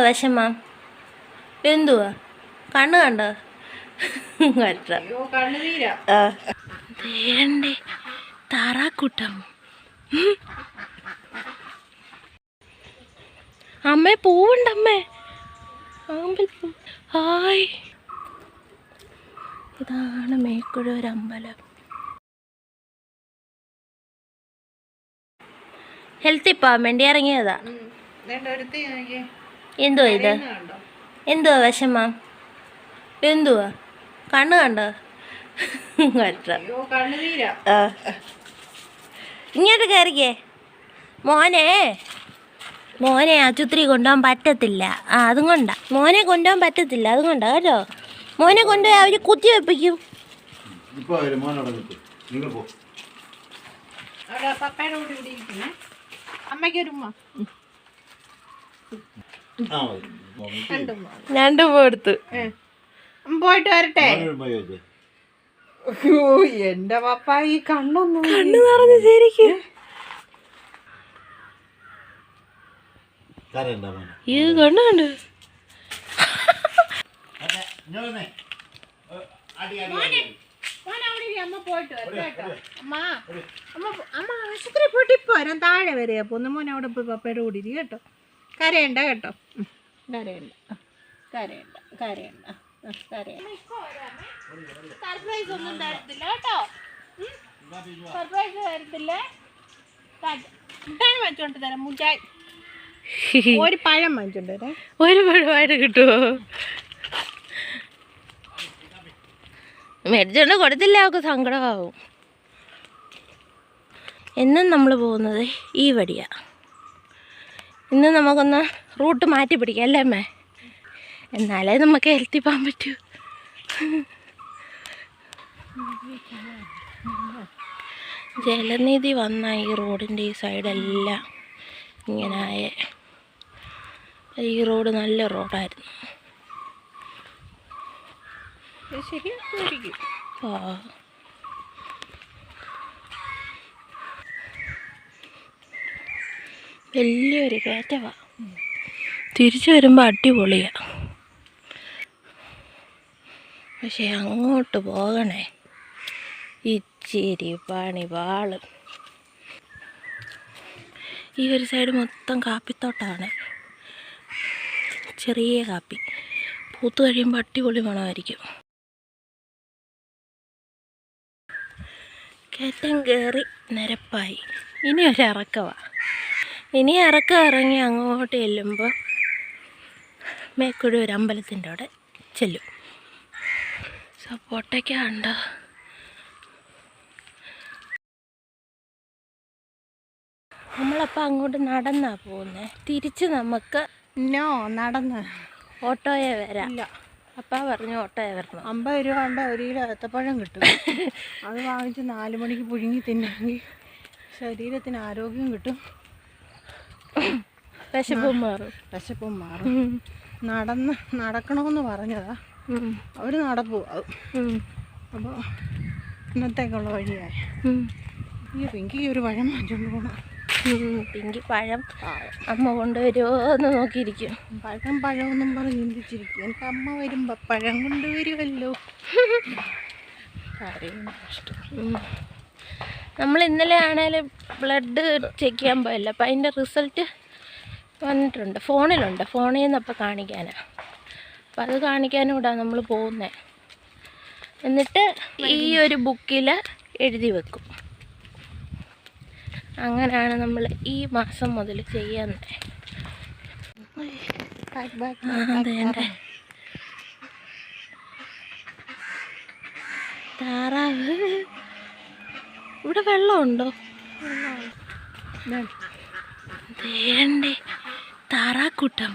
വിഷമം. എന്തുവാ? കണ്ണ് കണ്ടോ? വേണ്ടേ താറാക്കൂട്ടം. അമ്മേ പൂവുണ്ടമ്മേ ആമ്പൽപ്പൂ ഹായ്. ഇതാണ് മേക്കുഴൂർ അമ്പലം. ഹെൽത്തി പോവാൻ വേണ്ടി ഇറങ്ങിയതാ. എന്തുവാ ഇത്? എന്തുവാ വിഷമം? എന്തുവാ? കണ്ണ് കണ്ടോ? ഇങ്ങോട്ട് കയറിക്കേ മോനെ. മോനെ ആശുപത്രി കൊണ്ടുപോകാൻ പറ്റത്തില്ല. ആ അതും കൊണ്ടാ. മോനെ കൊണ്ടുപോകാൻ പറ്റത്തില്ല അതും കൊണ്ടാ കേട്ടോ. മോനെ കൊണ്ടുപോയി അവർ കുത്തി വെപ്പിക്കും. ഇപ്പോൾ നിങ്ങൾ പോ പോയിട്ട് വരട്ടെ. എന്റെ പപ്പ ഈ കണ്ണൊന്നും കണ്ണു നിറഞ്ഞു ശരിക്കും. ഈ കണ്ണു കണ്ടു. അമ്മ പോയിട്ട് വരട്ടെ അമ്മ അമ്മ അമ്മ ആശുപത്രി പോയിട്ട് ഇപ്പൊ വരാം. താഴെ വരെയാ മോനെ അവിടെ പോയി പപ്പയുടെ കൂടി കേട്ടോ. കരയണ്ട കേട്ടോ. കരയണ്ട. കരയണ്ട കരയണ്ട. സർപ്രൈസ് ഒന്നും തരത്തില്ല കേട്ടോ. സർപ്രൈസ് തരത്തില്ല. മുട്ടായി വാങ്ങിച്ചോണ്ട് തരാം മുട്ടായി. ഒരു പഴം വാങ്ങിച്ചോണ്ട് തരാം. ഒരു പഴമായിട്ട് കിട്ടുമോ മേടിച്ചോണ്ട് കൊടുത്തില്ല അവൾക്ക് സങ്കടമാവും. എന്നും നമ്മൾ പോകുന്നത് ഈ വഴിയാ. ഇന്ന് നമുക്കൊന്ന് റൂട്ട് മാറ്റി പിടിക്കാം അല്ലേ അമ്മേ? എന്നാലേ നമുക്ക് ഹെൽത്തി പോകാൻ പറ്റൂ. ജലനിധി വന്ന ഈ റോഡിന്റെ ഈ സൈഡെല്ലാം ഇങ്ങനെ ആയേ ഈ റോഡ് നല്ല റോഡായിരുന്നു. ശരി ആ. വലിയൊരു കയറ്റമാണ് തിരിച്ചു വരുമ്പോൾ അടിപൊളിയാ. പക്ഷെ അങ്ങോട്ട് പോകണേ. ഇച്ചിരി പണി പാൾ. ഈ ഒരു സൈഡ് മൊത്തം കാപ്പിത്തോട്ടമാണ് ചെറിയ കാപ്പി. പൂത്ത് കഴിയുമ്പോൾ അടിപൊളി മണമായിരിക്കും. കയറ്റം കയറി നിരപ്പായി. ഇനി ഒരു ഇറക്കവാ. ഇനി ഇറക്കം ഇറങ്ങി അങ്ങോട്ട് ചെല്ലുമ്പോൾ മേക്കുഴി ഒരു അമ്പലത്തിന്റെ അവിടെ ചെല്ലും. സപ്പോട്ടയ്ക്ക ഉണ്ടോ നമ്മളപ്പോൾ അങ്ങോട്ട് നടന്നാ പോകുന്നത് തിരിച്ച് നമുക്ക് നോ നടന്ന്. ഓട്ടോയെ വരാം. അപ്പ അപ്പാ പറഞ്ഞു ഓട്ടോയെ വരണം. അമ്പത് രൂപ കൊണ്ട് ഒരു കിലോ ഏത്തപ്പഴം കിട്ടും. അത് വാങ്ങിച്ച് നാല് മണിക്ക് പുഴുങ്ങി തിന്നെങ്കിൽ ശരീരത്തിന് ആരോഗ്യം കിട്ടും. വിശപ്പും മാറും. വിശപ്പും മാറും. നടന്ന് നടക്കണമെന്ന് പറഞ്ഞതാ. അവർ അവർ നടപ്പു. അപ്പോൾ ഇന്നത്തേക്കുള്ള വഴിയായി. ഈ പിങ്കിക്ക് ഒരു പഴം വാങ്ങിച്ചുകൊണ്ട് പോകണം. പിങ്കി പഴം അമ്മ കൊണ്ടുവരുമോ എന്ന് നോക്കിയിരിക്കും. പഴം പഴമൊന്നും പറഞ്ഞ് ചിന്തിച്ചിരിക്കും. എനിക്ക് അമ്മ വരുമ്പോൾ പഴം കൊണ്ടുവരുമല്ലോ കരയുന്ന കഷ്ടം ഉം. നമ്മൾ ഇന്നലെ ആണേലും ബ്ലഡ് ചെക്ക് ചെയ്യാൻ പോയല്ല. അപ്പം അതിന്റെ റിസൾട്ട് വന്നിട്ടുണ്ട്. ഫോണിലുണ്ട്. ഫോണിൽ നിന്ന് അപ്പോൾ കാണിക്കാനാണ് അപ്പം അത് കാണിക്കാനും കൂടാ നമ്മൾ പോകുന്നത് എന്നിട്ട് ഈ ഒരു ബുക്കിൽ എഴുതി വെക്കും. അങ്ങനെയാണ് നമ്മൾ ഈ മാസം മുതൽ ചെയ്യുന്നത്. അതെ. താറാവ്. ഇവിടെ വെള്ളമുണ്ടോ? വേണ്ടേ. താറാക്കൂട്ടം.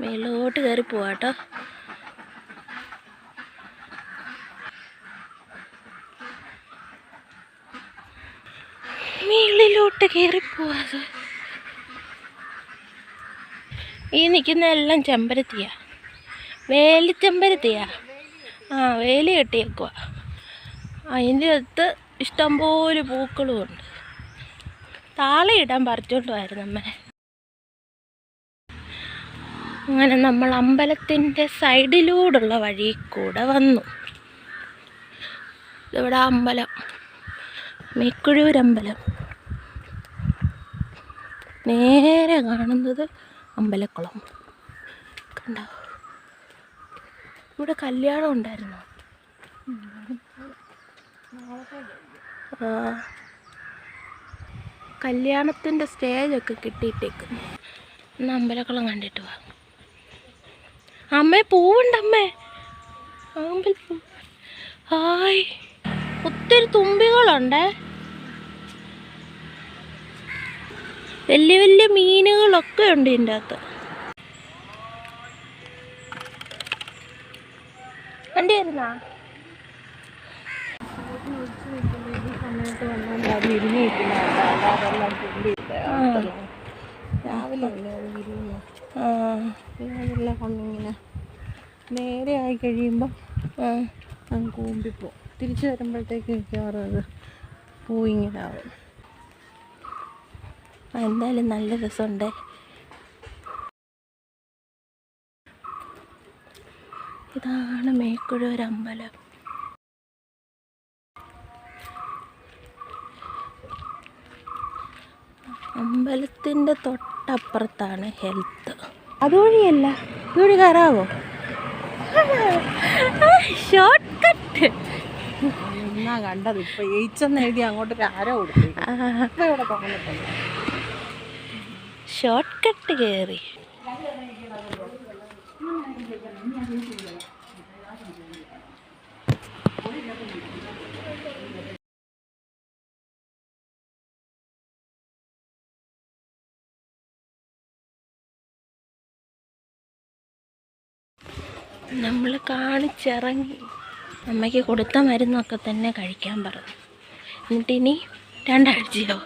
മേലോട്ട് കയറി പോവാട്ടോ മേളിലോട്ട് കയറി പോവാതെ ഈ നിൽക്കുന്ന എല്ലാം ചെമ്പരത്തിയാ. വേലി ചെമ്പരത്തിയാ ആ വേലി കെട്ടിയേക്കുക അതിന്റെ അടുത്ത് ഇഷ്ടംപോലെ പൂക്കളും ഉണ്ട് താളയിടാൻ പറിച്ചോണ്ടുമായിരുന്നു അമ്മ അങ്ങനെ നമ്മൾ അമ്പലത്തിന്റെ സൈഡിലൂടുള്ള വഴി കൂടെ വന്നു. ഇവിടെ അമ്പലം. മേക്കുഴൂരമ്പലം നേരെ കാണുന്നത് അമ്പലക്കുളം. കണ്ടോ? ഇവിടെ കല്യാണം ഉണ്ടായിരുന്നു? കല്യാണത്തിന്റെ സ്റ്റേജൊക്കെ കിട്ടിയിട്ടേക്കും. ഇന്ന് അമ്പലക്കുളം കണ്ടിട്ട് വാ. അമ്മേ പൂവുണ്ടമ്മേ അമ്പലപ്പൂ ഹായ്. ഒത്തിരി തുമ്പികളുണ്ടേ? വലിയ വലിയ മീനുകളൊക്കെ ഉണ്ട് ഇതിന്റെ അകത്ത്. തുള്ളിയിട്ട് രാവിലെ കൊണ്ടിങ്ങനെ നേരെ ആയി കഴിയുമ്പോൾ അങ്ങ് കൂമ്പിപ്പോവും തിരിച്ചു വരുമ്പോഴത്തേക്ക് മിക്കവാറും അത് ഇങ്ങനാവും ആവും. എന്തായാലും നല്ല രസമുണ്ട്. ഇതാണ് മേക്കുഴൂർ അമ്പലം. അമ്പലത്തിന്റെ തൊട്ടപ്പുറത്താണ് ഹെൽത്ത്. അതുവഴിയല്ല. ഇതുവഴി കയറാവോ? ഷോർട്ട് കട്ട് എന്നാ കണ്ടത്? ഇപ്പൊ എയ്ച്ചെന്ന് എഴുതി അങ്ങോട്ട് ഒരു ഇപ്പൊ ഷോർട്ട് കട്ട് കയറി. നമ്മൾ കാണിച്ചിറങ്ങി. അമ്മയ്ക്ക് കൊടുത്ത മരുന്നൊക്കെ തന്നെ കഴിക്കാൻ പറഞ്ഞു. എന്നിട്ട് ഇനി രണ്ടാഴ്ചയോ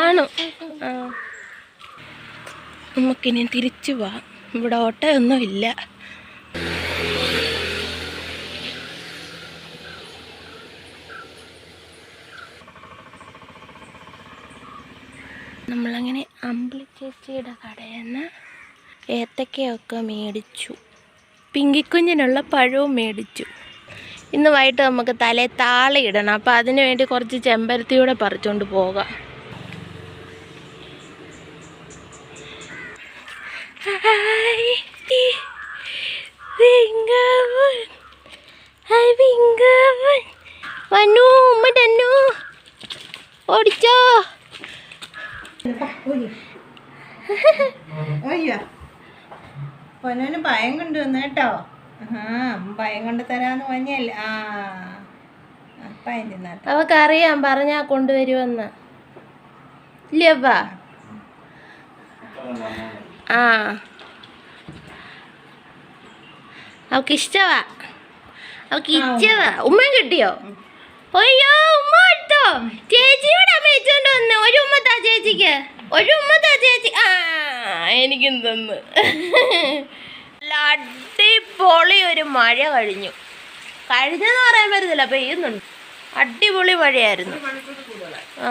ആണ് നമുക്കിനി തിരിച്ചു പോവാം ഇവിടെ ഓട്ടയൊന്നും ഇല്ല നമ്മളങ്ങനെ അമ്പിളി ചേച്ചിയുടെ കടയിൽ നിന്ന് ഏത്തക്കയൊക്കെ മേടിച്ചു. പിങ്കിക്കുഞ്ഞിനുള്ള പഴവും മേടിച്ചു. ഇന്ന് വൈകിട്ട് നമുക്ക് തലേ താളയിടണം അപ്പോൾ അതിന് വേണ്ടി കുറച്ച് ചെമ്പരത്തിയൂടെ പറിച്ചുകൊണ്ട് പോകാം. വന്നു ഉമ്മ തന്നു. ഓടിച്ചോ. അയ്യോ ഭയം കൊണ്ട് വന്നു കേട്ടോ. ഭയം കൊണ്ട് തരാന്ന് പറഞ്ഞല്ലേ. ആ അവക്കറിയാം പറഞ്ഞാ കൊണ്ടുവരുമെന്ന് ഇല്ലപ്പാ ആ. അവക്ക് ഇഷ്ടവാ അവക്ക് ഇഷ്ടവാ ഉമ്മ കിട്ടിയോ? അയ്യോ ഉമ്മ കിട്ടോ ചേച്ചിയോട് അമ്മ വെച്ചോണ്ട് വന്ന്? ഒരു ഉമ്മ ചേച്ചിക്ക്. ഒരു ചേച്ചി. ആ എനിക്കും തന്ന്. അടിപൊളി ഒരു മഴ കഴിഞ്ഞു. കഴിഞ്ഞെന്ന് പറയാൻ പറ്റത്തില്ല പെയ്യുന്നുണ്ട്. അടിപൊളി മഴയായിരുന്നു. ആ.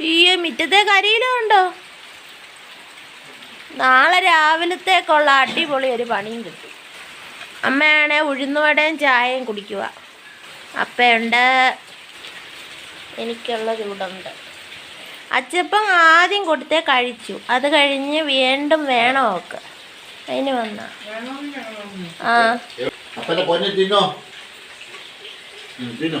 ഈ മിറ്റത്തെ കരിയിലും ഉണ്ടോ? നാളെ രാവിലത്തേക്കുള്ള അടിപൊളി ഒരു പണിയും കിട്ടും. അമ്മയാണെ ഉഴുന്നുവടയും ചായയും കുടിക്കുക അപ്പയുണ്ട് എനിക്കുള്ളത് ഇവിടെ ഉണ്ട് അച്ചപ്പം ആദ്യം കൊടുത്തേ കഴിച്ചു. അത് കഴിഞ്ഞ് വീണ്ടും വേണം അവക്ക് അതിന് വന്ന. ആ അപ്പന്റെ പൊന്നെ തിന്നോ ഉം, തിന്നോ